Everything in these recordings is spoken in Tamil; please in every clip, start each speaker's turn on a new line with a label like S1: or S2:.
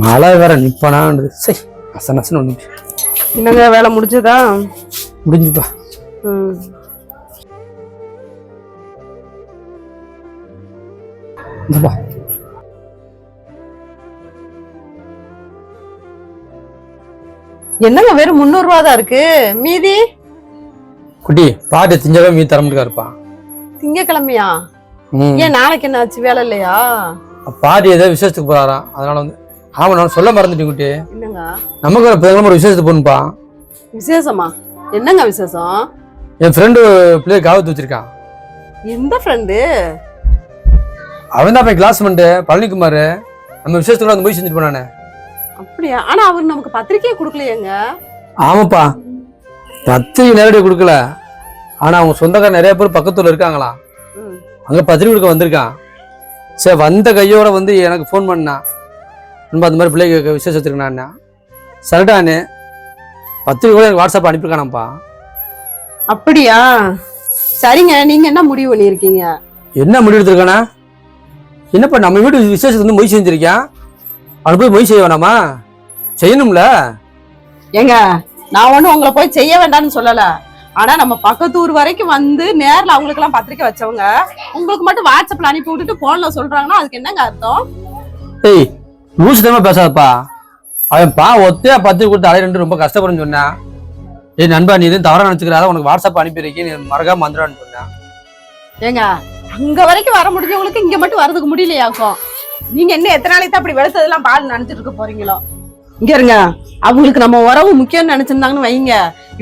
S1: மழை வேற நிப்பானான்றது சரி நச நசன்னு ஒன்று
S2: என்னங்க வேலை முடிஞ்சதா?
S1: முடிஞ்சுப்பா இந்தப்பா.
S2: என்னங்க வெறும் முந்நூறு ரூபா தான் இருக்கு. மீதி?
S1: குட்டி பாட்டு திங்கவே மீ தர இருப்பா
S2: திங்கக்கிழமையா?
S1: ம்.
S2: ஏன் நாளைக்கு என்ன ஆச்சு வேலை இல்லையா?
S1: பாட்டி ஏதோ விசேஷத்துக்கு போறாராம் அதனால வந்து ஆமா நான் சொல்ல மறந்துட்டேன் குட்டி.
S2: என்னங்க?
S1: நமக்கு ஒரு விசேஷத்துக்கு போகணும்ப்பா
S2: விசேஷமா? என்னங்க விசேஷம்?
S1: என் ஃப்ரெண்டு பிள்ளைய காவத்து வச்சிருக்கான்
S2: எந்த ஃப்ரெண்டு
S1: அவன் தான் போய் கிளாஸ்மெண்ட் பழனிக்குமார் நம்ம விசேஷத்துக்குள்ள வந்து போய் செஞ்சுட்டு போனானே.
S2: அப்படியா? ஆனா அவர் நமக்கு பத்திரிக்கையே கொடுக்கலையேங்க.
S1: ஆமாப்பா. பத்திரிக்கை நேரடியாக கொடுக்கல. ஆனா அவங்க சொந்தக்கார நிறைய பேர் பக்கத்துல இருக்காங்களா. அங்க பத்திரிக்கை கொடுக்க வந்திருக்கான். சரி வந்த கையோட வந்து எனக்கு ஃபோன் பண்ணான் நண்பா அந்த மாதிரி பிள்ளைக்கு விசேஷத்துக்கு நான். சரிடானு பத்திரிக்கை கூட எனக்கு வாட்ஸ்அப் அனுப்பியிருக்கானாப்பா
S2: அப்படியா? சரிங்க நீங்க என்ன முடிவு பண்ணிருக்கீங்க
S1: என்ன முடிவு எடுத்திருக்கானா? என்னப்பா நம்ம வீட்டு விசேஷத்துக்கு வந்து மொய் செஞ்சிருக்கேன் அவனை போய் மொய் செய்ய வேணாமா? செய்யணும்ல.
S2: ஏங்க நான் ஒண்ணும் உங்களை போய் செய்ய வேண்டாம்னு சொல்லல. ஆனா நம்ம பக்கத்து ஊர் வரைக்கும் வந்து நேர்ல அவங்களுக்கு எல்லாம் பத்திரிக்கை வச்சவங்க உங்களுக்கு மட்டும் வாட்ஸ்அப்ல அனுப்பி விட்டுட்டு போன்ல சொல்றாங்கன்னா அதுக்கு என்னங்க அர்த்தம்?
S1: ஏய் லூசு தரமா பேசாதப்பா. அவன் பா ஒத்தையா பத்திரிக்கை கொடுத்து அலைய ரொம்ப கஷ்டப்படுன்னு சொன்னான் ஏய் நண்பா நீ எதுவும் தவறா நினச்சிக்கிறாத? உனக்கு வாட்ஸ்அப் அனுப்பியிருக்கேன் நீ மறக்காம வந்துடான்னு சொன்னேன்
S2: ஏங்க அங்க வரைக்கும் வர முடிஞ்சவங்களுக்கு இங்க மட்டும் வரதுக்கு முடியலையாக்கும் நீங்க என்ன எத்தனை நாளைக்கு தான் அப்படி வெளுத்ததெல்லாம் பால் நினைச்சிட்டு இருக்க போறீங்களோ? இங்க இருங்க அவங்களுக்கு நம்ம உறவு முக்கியம்னு நினைச்சிருந்தாங்கன்னு வைங்க.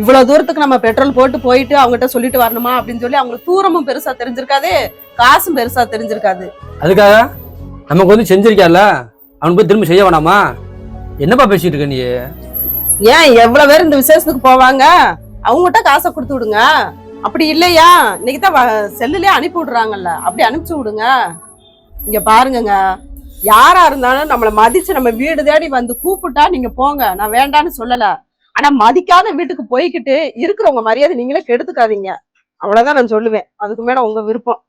S2: இவ்வளவு தூரத்துக்கு நம்ம பெட்ரோல் போட்டு போயிட்டு அவங்ககிட்ட சொல்லிட்டு வரணுமா அப்படின்னு சொல்லி அவங்களுக்கு தூரமும் பெருசா தெரிஞ்சிருக்காது காசும் பெருசா தெரிஞ்சிருக்காது.
S1: அதுக்காக நமக்கு வந்து செஞ்சிருக்கான்ல அவன் போய் திரும்ப செய்ய வேணாமா? என்னப்பா பேசிட்டு இருக்க நீ?
S2: ஏன் எவ்வளவு பேர் இந்த விசேஷத்துக்கு போவாங்க? அவங்ககிட்ட காசை கொடுத்து விடுங்க. அப்படி இல்லையா? இன்னைக்கு தான் வ- செல்லுலயே அனுப்பி விடுறாங்கல்ல. அப்படி அனுப்பிச்சு விடுங்க. இங்க பாருங்கங்க. யாரா இருந்தாலும் நம்மள மதிச்சு நம்ம வீடு தேடி வந்து கூப்பிட்டா நீங்க போங்க. நான் வேண்டான்னு சொல்லல. ஆனா மதிக்காத வீட்டுக்கு போய்கிட்டு இருக்கிறவங்க மரியாதை நீங்களே கெடுத்துக்காதீங்க. அவ்வளவுதான் நான் சொல்லுவேன். அதுக்கு மேல உங்க விருப்பம்.